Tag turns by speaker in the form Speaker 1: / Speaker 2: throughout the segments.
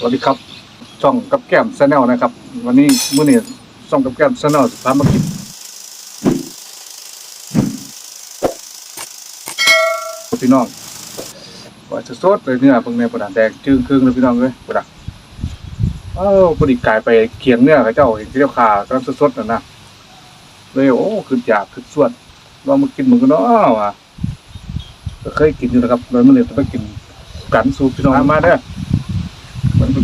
Speaker 1: สวัสดีครับ ช่องกับแก้มชาแนลนะครับ วันนี้มื้อนี้ช่องกับแก้มชาแนลพามากินพี่น้องว่าจะสดเลยเนี่ยเพิ่งเนี่ยประดานแดงจึงครึ่งเลยพี่น้องเลยประดาเอ้าพอดีกายไปเคียงเนี่ยเขาเจ้าเห็นเจ้าขากำลังสดๆนะนะเลยโอ้ขึ้นอยากขึ้นสวดลองมากินเหมือนกันเนาะว่ะเคยกินอยู่นะครับโดยมื่อนี้ต้องไปกินกันสู่พี่น้องมาเด้อมันเป็น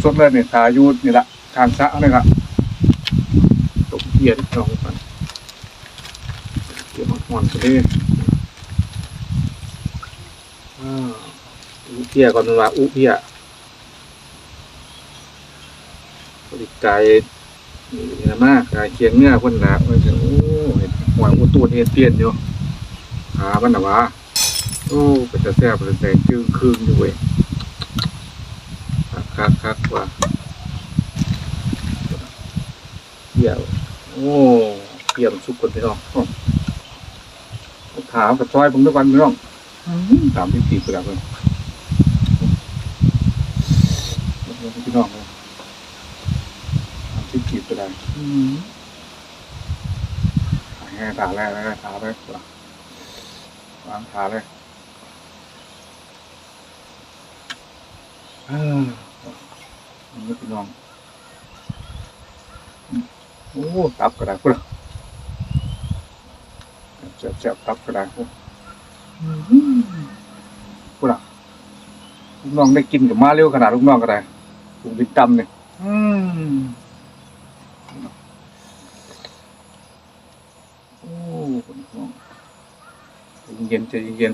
Speaker 1: สดเลยเนี่ยทาอยูนี่แหละทางซะนี่ครับตกเยียนลองกันเกี่ยวกับหอนทะเลอ่าอุเพียก่อนมันว่าอุเพียบริกายนี่นะมากกายเคียงเนื้อคนหนาโอ้ยโอ้เห็นหัวอุตูนเฮ็ดเปลี่ยนอยู่หามันหนะวะโอ้เป็จะแซ่บเลยแดงจึ้งครึ่งอยู่เว้ย คักคักว่าเดี่ยวโอ้เปี่ยมสุกคนพี่น้องถามกับซอยผมทุกวันพี่น้องถามที่สี่กระดาษเลยพี่น้องเลยถามที่สี่กระดาษอื้อแง่ถาแรกแล้วถาเลยวางถาเลยอ่า นี่พี่น้องโอ้ตับกระดาษพุ่นเจ็บเจ็บตับกระดาษพุ่นพุ่นอะลูกน้องได้กินกับมาเร็วขนาดลูกน้องก็ได้ถุงดินตำเนี่ยอืมโอ้คุณน้องเย็นใจเย็น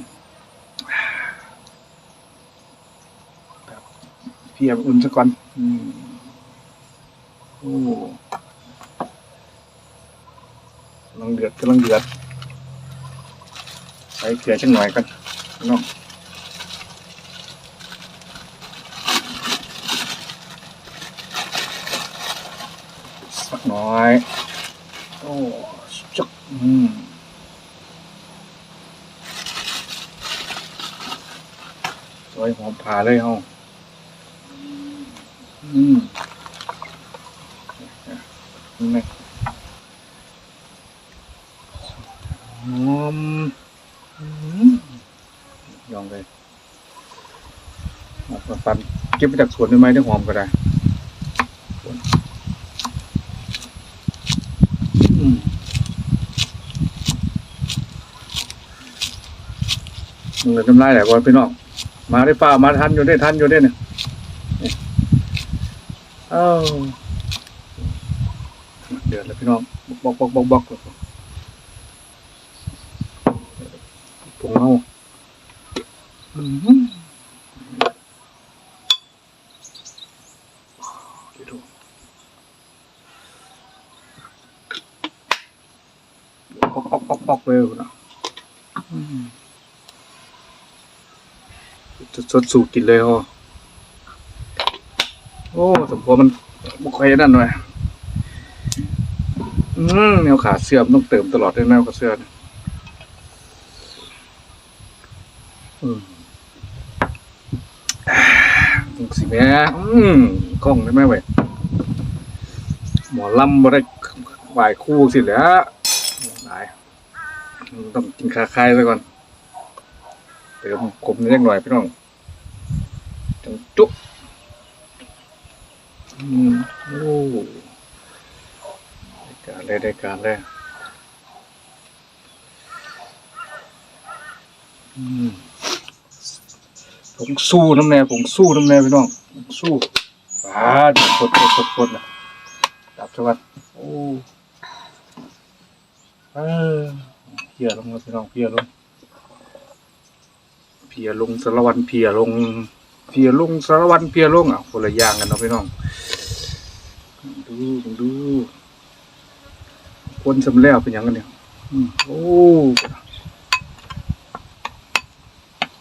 Speaker 1: พียบอุ่นซะก่อนอืมโอ้กำลังเดือดกำลังเดือดใส่เกลือจังหน่อยกันน้องสักหน่อยโอ้จุกอืมซอยหอมผ่าเลยเฮา อืมนี่งหอมอืมยองเลยมาฟันเก็บมาจากสวนได้ไหมได้หอมก็ได้อืมมึงเลยทำลายหลายวันพี่น้อง มาได้ปลามาทันอยู่ได้ทันอยู่ได้เนี่ย เอ้าเดือดแล้วพี่น้องบอกบอกบอกบอกผงเอาอืมเดี๋ยวดูปอกปอกปอกปอกเลนะอืมจะสดสูตรกินเลยฮะโอ้สมพอมันบุกไปนั่นหน่อยอืมแนวขาเสื่อมต้องเติมตลอดเลยแนวขาเสื่อมอืมต้องสิแม่อืมกล้องได้ไหมเว้ยหมอลำบ่ได้ไหวคู่สิแหล้วได้ต้องกินคาคายไปก่อนเติมขมนิดหน่อยพี่น้องจังจุ๊บ อืมโอ้ได้การเลยได้การเลยอืมผมสู้น้ำแน่ผมสู้น้ำแน่พี่น้องผมสู้ปาดปวดปวดปวดปดนะดับสวัสดโอ้เออเพียลงแล้วพี่น้องเพียลงเพียลงสารวันเพียลงเพียลงสารวันเพียลงอะคนละอย่างกันเนาะพี่น้อง ดูดู คนสำแล้วเป็นอย่างกันเนี่ยอืมโอ้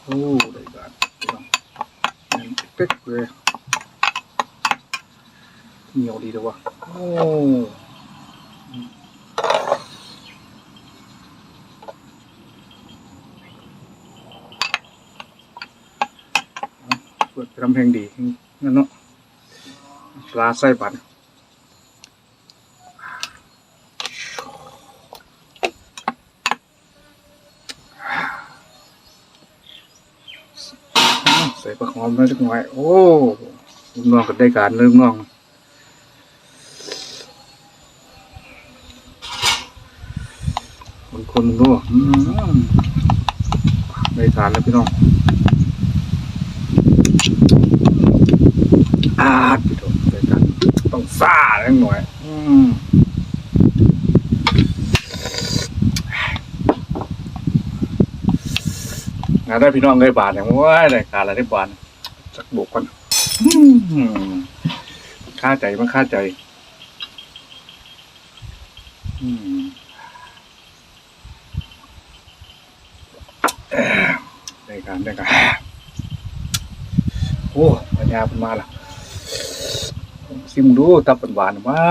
Speaker 1: โอ้ได้การพี่น้องแน่นเป๊กเลยเหนียวดีเลยวะโอ้เปิดทำเพลงดีงั้นเนาะปลาไส้บันใส่ ปลาหอมแล้วจักหน่อย โอ้ลูกน้องก็ได้การเริ่มน้องบางคนก็อืมได้ทานแล้วพี่น้องอาดพี่น้องได้ทานต้องซ่าแรงหน่อย อืม งานได้พี่น้องได้บาทอย่างว่าได้การอะไรได้บาทจักบุกกันค่าใจมันค่าใจ อืมได้การได้การโอ้ปัญญาเป็นมาละซิมดูตับเป็นหวานมา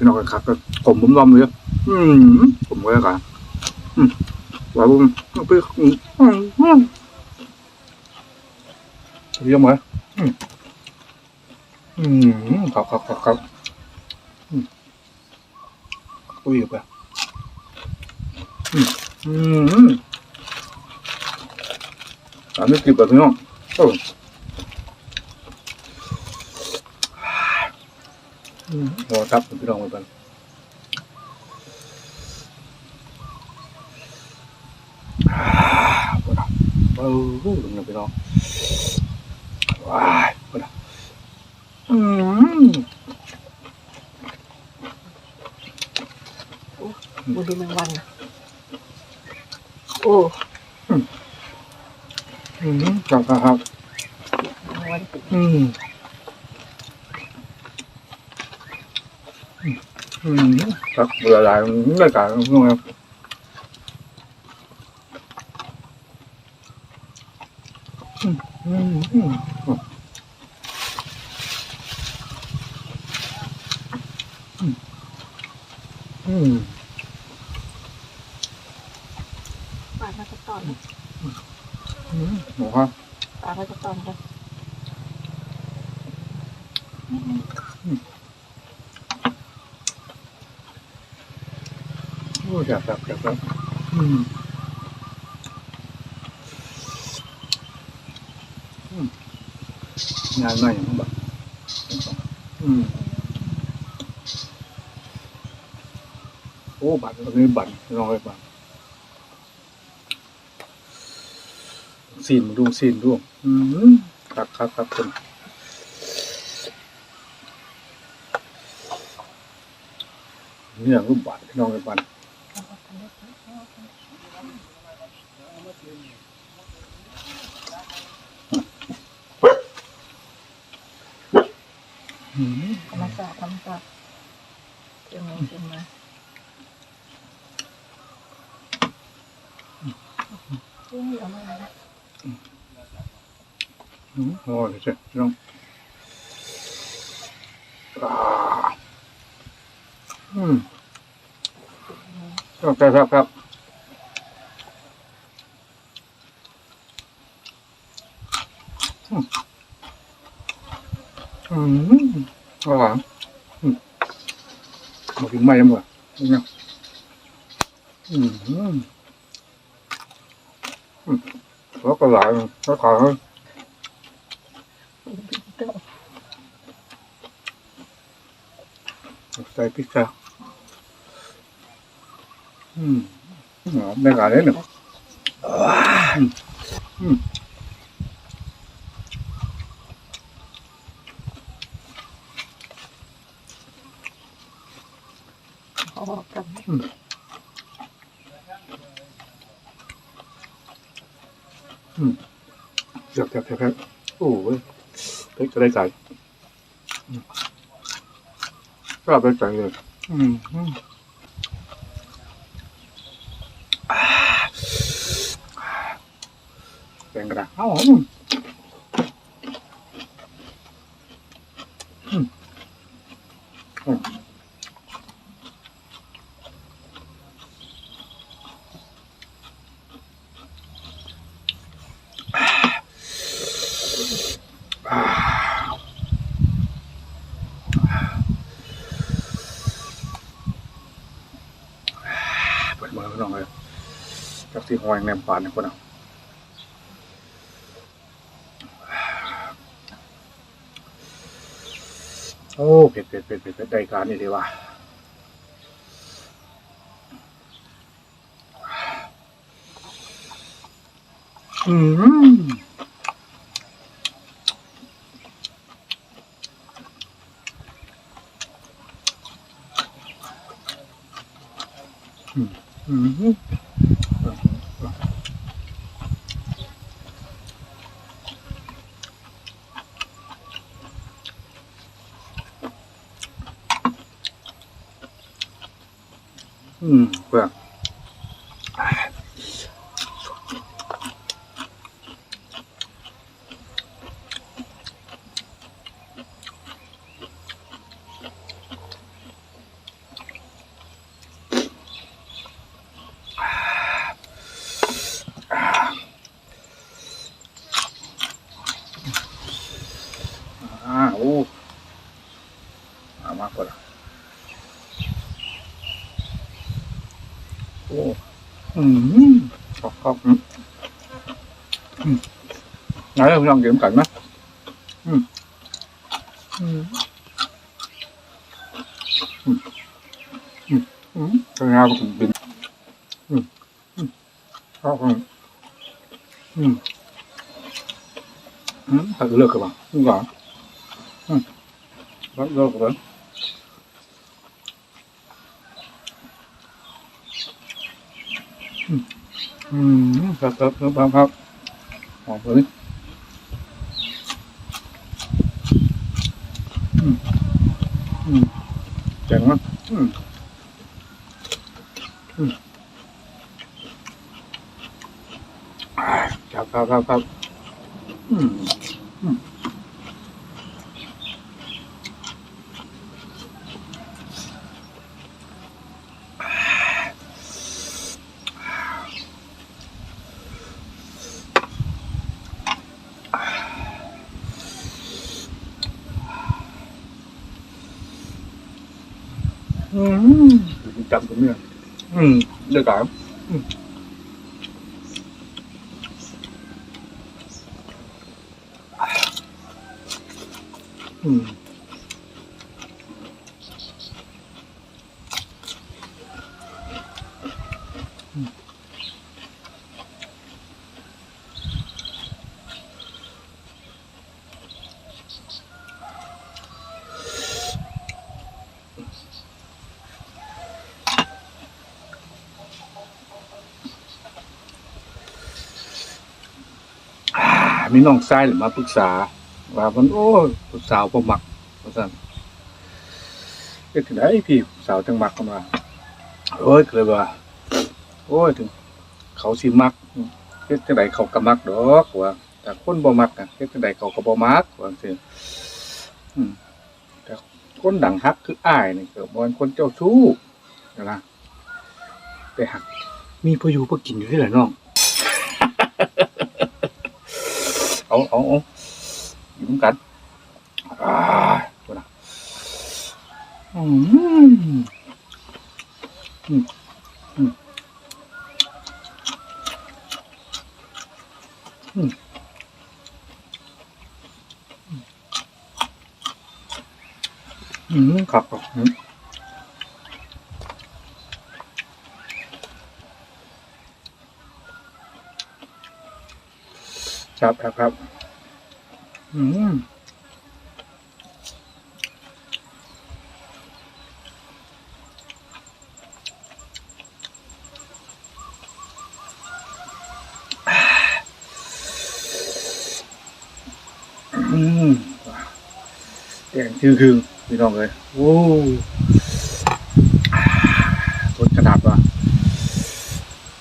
Speaker 1: พี่น้องขักก็ผมบุ้มลอมเลยอืมผมก็แล้วกันอืมหวานบุ้มไปอืมอืมเยี่ยมไหมอืมอืมครับครับครับครับอืมอุ้ยไปอืมอืมอันนี้กินแบบนี้เนาะ โอ้อืมโอ้ครับพี่น้องไปบ้านอ่าปวดอะโอ้โหลุงพี่น้องว้ายปวดอะอืม
Speaker 2: บุดูแมงวันนะโอ้
Speaker 1: อืมครับครับครับ
Speaker 2: แมงวันติด
Speaker 1: อืมอืม ครับเบื่อหลายรายการพวกนี้อืมอืมอืมอืม
Speaker 2: ปลาพระจะตอน
Speaker 1: อืมหมูครับ
Speaker 2: ปลาพระจะตอนกัน
Speaker 1: โอ้อยากแบบอยากแบบอืมงานหน่อยอย่างแบบอืมโอ้บัตรตรงนี้บัตรลองไปบัตรซีนดูซีนดูอืมครับครับครับคุณเนี่ยรูปบัตรพี่น้องไปบัตร อืม
Speaker 2: ธรรมศาสตร์ธรรมศาสตร์เชียงใหม่เชียงใหม่เฮ้ยเอามาแล้ว
Speaker 1: โอ้ยเจ๊ลงอ่าอืมครับครับครับ อืมอืมอร่อยอืมมาถึงไม่ยังบ่เนี่ยอืมอืมอืมแล้วก็หลายแล้วขายใส่พริกค่ะอืมหอมไม่กล้าเลยหนึ่งอืม
Speaker 2: เอาออกกัน
Speaker 1: เสียบเสียบเสียบเสียบโอ้ย พริกจะได้ใจอืมก็ได้ใจเลยอืมอืมอ่าแกงกระดาษเอาอืมอืมอืม บิ่งพี่น้องเลยจากที่หอยแนมปานนี่คนเอาโอ้เผ็ดเผ็ดเผ็ดเผ็ดเผ็ดได้การนี่ดีว่ะอืมอืม อืมเพื่อนอ่าโอ้มามากกว่าละโอ้อืม ขอบขอบอืมอืมไหนเราลองเก็บกันนะอืมอืมอืมอืมอืมเป็นไงบ้างบินอืมอืมชอบอืมอืมอืมถ้าเลิกกันบ้างอืมก่อน Rất rất rất. Ừm, rất rất rất rất rất. Ngon rồi. Ừm. Ừm. Chẳng lắm. Ừm. Ừm. À, chào chào chào chào. Ừm. Ừm. อืมจำตร งเนี้ยอืมเดี๋ยวก่อนอืมอืามีน้องชายมาปรึกษา ว่ามันโอ้ปรึกษาวบ่มักว่าซั่นเฮ็ดจังไดพี่สาวจังมักกันว่าโอ้ยก็เลยว่า โอ้ยถึง เขาสิมักเฮ็ดจังไดเขาก็มักดอกว่าแต่คนบ่มักอะเฮ็ดจังไดเขาก็บ่มักว่าซั่นอืมแต่คนดังฮักคืออ้ายนี่ก็บ่แม่นคนเจ้าชู้นะแต่หัก มีพออยู่พอกินอยู่ที่แหละน้อง เอาเอาเอาอยู่ร่วมกันอ่าดูนะอืมอืมอืมอืมอืมครับครับ ครับครับครับอืมแดงคือคือพี่น้องเลยโอ้รสขนาดว่ะ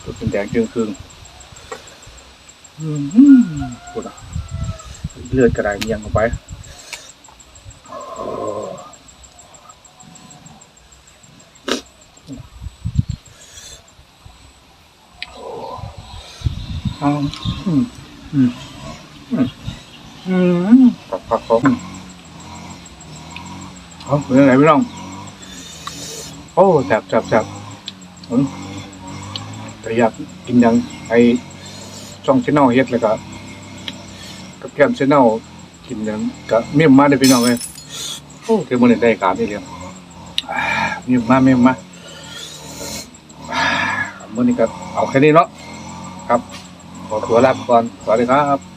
Speaker 1: รสเป็นแดงจึงคืงอืม ปวดอะเลือดกระไดเมียงเข้าไปโอ้เอาอืมอืมอืมอืมปักปักปักเอาเป็นไงพี่น้องโอ้แสบแสบแสบอืมแต่อยากกินหยังไอ ช่องชแนลเฮ็ดแล้วก็กับแก้มชแนลกินหยังก็เมี่ยมมาเด้อพี่น้องเอ้ยโอ้คือมื้อนี้ได้การนี่เดียวอ่าเมี่ยมมาเมี่ยมมาอ่ามื้อนี้ก็เอาแค่นี้เนาะครับขอตัวลาไปก่อนสวัสดีครับ